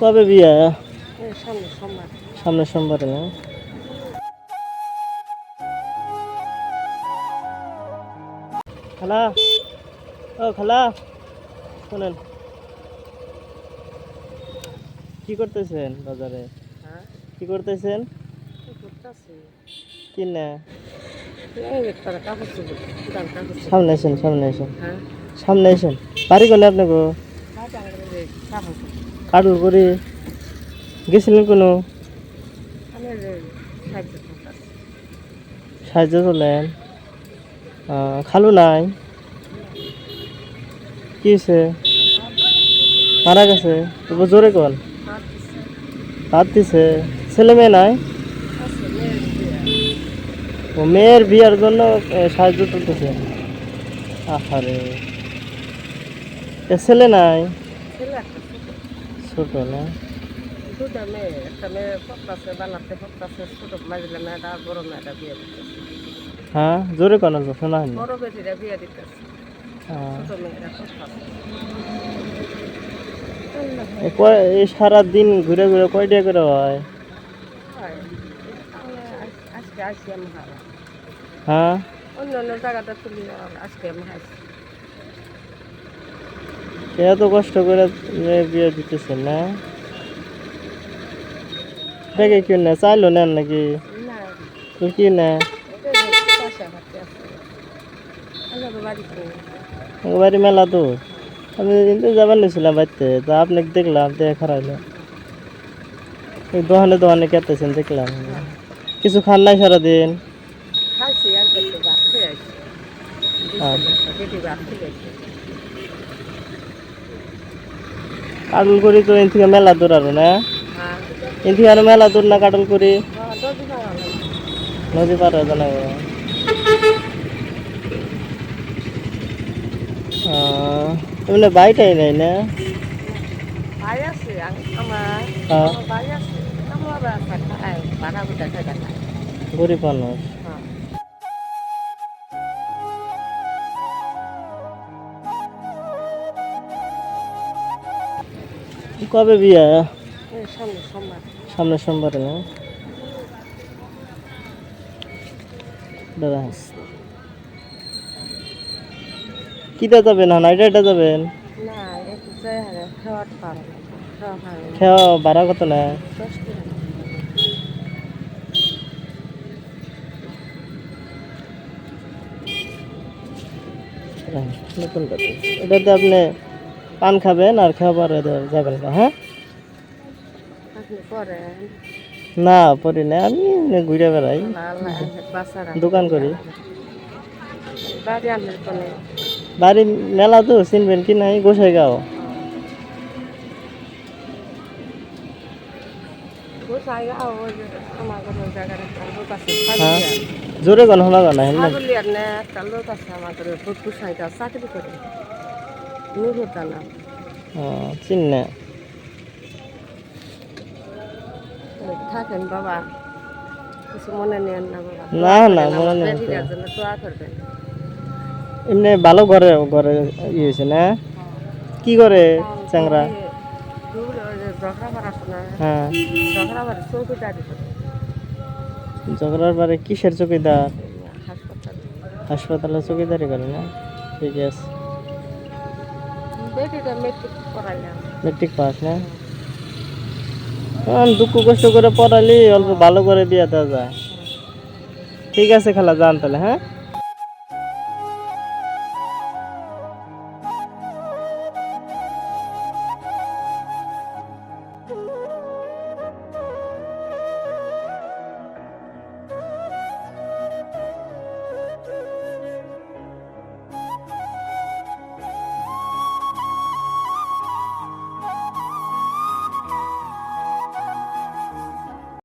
কবে বিয়ে? সামনে সোমবার। না? খালা? ও খালা শোনেন। কি করতেছেন বাজারে? হ্যাঁ? কি করতেছেন? কি না? সামনে আসেন সামনে আসেন। হ্যাঁ। সামনে আসেন। বাড়ি কোনে আপনাকে? কাটল করে গেছিলেন কোনো? সাহায্য করলেন। খালু নাই। কি হয়েছে? মারা গেছে? তবু জোরে কোন। হাত দিছে ছেলে মেয়ে নাই? ও মেয়ের বিয়ার জন্য সাহায্য করতেছে আহারে। ছেলে নাই? ছেলে ছোট না দুটা মেয়ে একটা মেয়ে পড়তেছে বানাতে পড়তেছে ছোট মাঝলে মেয়েটা আর বড় মেয়েটা বিয়ে দিতেছে। হ্যাঁ? জোরে কোন শোনা হয়নি। বড় বেটিটা বিয়ে দিতেছে। ছোট মেয়েরা পড়তেছে। এই সারা দিন ঘুরে ঘুরে কয়টা করে হয়? আজকে আসি আমি হ্যাঁ? অন্য অন্য জায়গাটা তুলি আজকে আমি হাসি এত কষ্ট করে মেয়ে বিয়ে দিতেছে না? দেখে কি না? চাইলো নেন নাকি? না। তো কি না? এটা যে পয়সা হাতে আছে। আমাদের বাড়িতে আমার বাড়ি মেলা তো। আমি কিন্তু যাবার নিয়েছিলাম বাড়িতে তা আপনাকে দেখলাম দেখে খারাপ এই দোকানে দোকানে কেটেছেন দেখলাম। কিছু খান নাই সারাদিন? খাইছি আর করতে ভাত খেয়ে আসি হ্যাঁ। বেটি ভাত খেয়ে আসি কাটল করি তো এন থেকে মেলা দূর আরও না? হ্যাঁ। এন থেকে আরও মেলা দূর না কাটল করি হ্যাঁ নদী পার জানা গেল এমনি বাইটাই নাই না? ভাই আছে আমার হ্যাঁ। আমার ভাই আছে। আমার ভাড়া বুঝা টাকা গরিব মানুষ। কবে বিয়ে? সামনে সোমবার। সামনের সোমবারে না? দাদা। কিটা যাবেন? হ্যাঁ এটা এটা যাবেন? না না। না। খেয়া ভাড়া কত না নতুন কথা এটাতে আপনি পান খাবেন আর পরে যাবেন না হ্যাঁ? না পরে না, আমি ঘুরে বেড়াই। দোকান করি। বাড়ি মেলা তো চিনবেন কি নাই গোসাই গাঁও গোসাই গাও ওই যে আমার কোনো জায়গার একটা লোক আছে হ্যাঁ জোরে কোন শোনা জানা হেলমেট না চিন থাকেন বাবা কিছু মনে নেন না বাবা। না না মনে নেই। দোয়া করবেন। এমনি ভালো ঘরে ঘরে ইয়ে হয়েছে না? কি করে চ্যাংরা? হ্যাঁ। চৌকিদারি করে ঝগড়ার পরে কিসের চকিদার? হাসপাতালে। চকিদারি করে না? ঠিক আছে। মেট্রিক পড়াইলাম। মেট্রিক পাস না? দুঃখ কষ্ট করে পড়ালি, অল্প ভালো করে বিয়ে দেওয়া যায়। ঠিক আছে, খেলা, যান তাহলে হ্যাঁ?